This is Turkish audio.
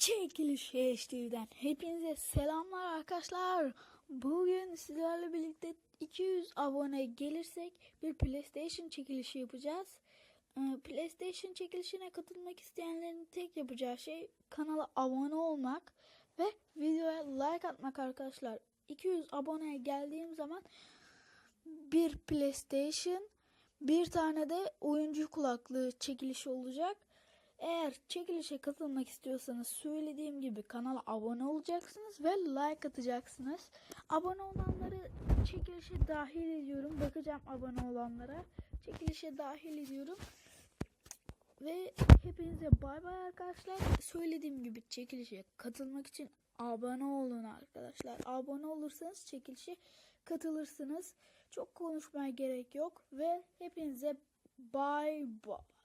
Çekiliş HD'den hepinize selamlar arkadaşlar. Bugün sizlerle birlikte 200 abone gelirsek bir PlayStation çekilişi yapacağız. Ee, PlayStation çekilişine katılmak isteyenlerin tek yapacağı şey kanala abone olmak ve videoya like atmak arkadaşlar. 200 aboneye geldiğim zaman bir PlayStation, bir tane de oyuncu kulaklığı çekilişi olacak. Eğer çekilişe katılmak istiyorsanız söylediğim gibi kanala abone olacaksınız ve like atacaksınız. Abone olanları çekilişe dahil ediyorum. Bakacağım abone olanlara. Çekilişe dahil ediyorum. Ve hepinize bay bay arkadaşlar. Söylediğim gibi çekilişe katılmak için abone olun arkadaşlar. Abone olursanız çekilişe katılırsınız. Çok konuşmaya gerek yok ve hepinize bay bay.